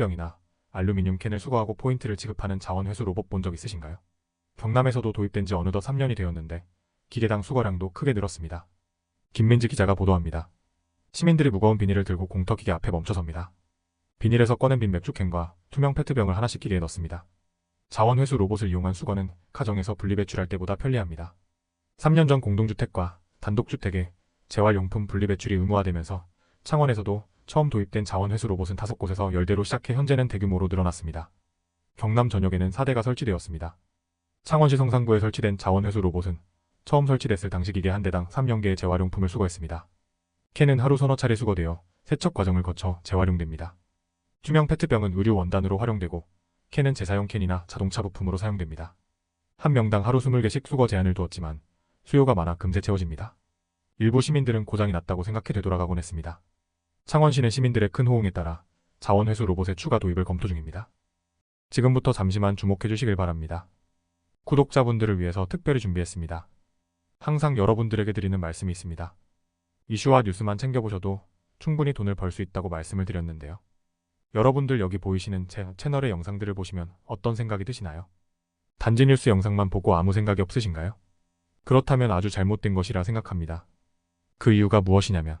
페트병이나 알루미늄 캔을 수거하고 포인트를 지급하는 자원 회수 로봇 본 적 있으신가요? 경남에서도 도입된 지 어느덧 3년이 되었는데 기계당 수거량도 크게 늘었습니다. 김민지 기자가 보도합니다. 시민들이 무거운 비닐을 들고 공터 기계 앞에 멈춰섭니다. 비닐에서 꺼낸 빈 맥주캔과 투명 페트병을 하나씩 기계에 넣습니다. 자원 회수 로봇을 이용한 수거는 가정에서 분리배출할 때보다 편리합니다. 3년 전 공동주택과 단독주택에 재활용품 분리배출이 의무화되면서 창원에서도 처음 도입된 자원 회수 로봇은 5곳에서 10대로 시작해 현재는 대규모로 늘어났습니다. 경남 전역에는 4대가 설치되었습니다. 창원시 성산구에 설치된 자원 회수 로봇은 처음 설치됐을 당시 기계 한 대당 3년개의 재활용품을 수거했습니다. 캔은 하루 서너 차례 수거되어 세척 과정을 거쳐 재활용됩니다. 투명 페트병은 의류 원단으로 활용되고 캔은 재사용 캔이나 자동차 부품으로 사용됩니다. 한 명당 하루 20개씩 수거 제한을 두었지만 수요가 많아 금세 채워집니다. 일부 시민들은 고장이 났다고 생각해 되돌아가곤 했습니다. 창원시는 시민들의 큰 호응에 따라 자원 회수 로봇의 추가 도입을 검토 중입니다. 지금부터 잠시만 주목해 주시길 바랍니다. 구독자분들을 위해서 특별히 준비했습니다. 항상 여러분들에게 드리는 말씀이 있습니다. 이슈와 뉴스만 챙겨보셔도 충분히 돈을 벌 수 있다고 말씀을 드렸는데요. 여러분들 여기 보이시는 제 채널의 영상들을 보시면 어떤 생각이 드시나요? 단지 뉴스 영상만 보고 아무 생각이 없으신가요? 그렇다면 아주 잘못된 것이라 생각합니다. 그 이유가 무엇이냐면